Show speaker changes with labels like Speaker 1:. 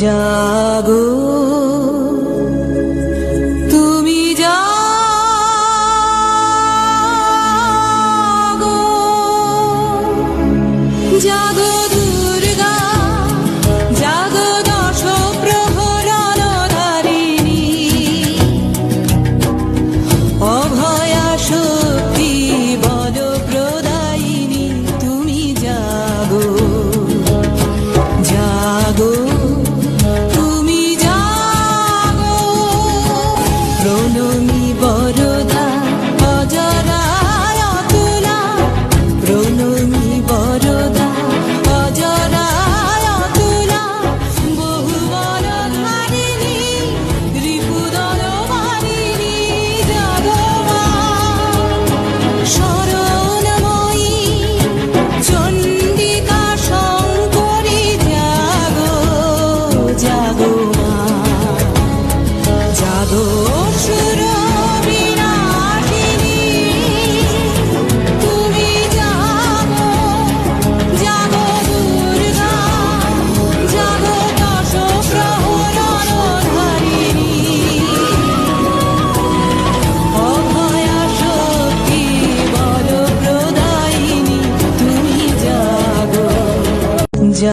Speaker 1: Jago. Oh, true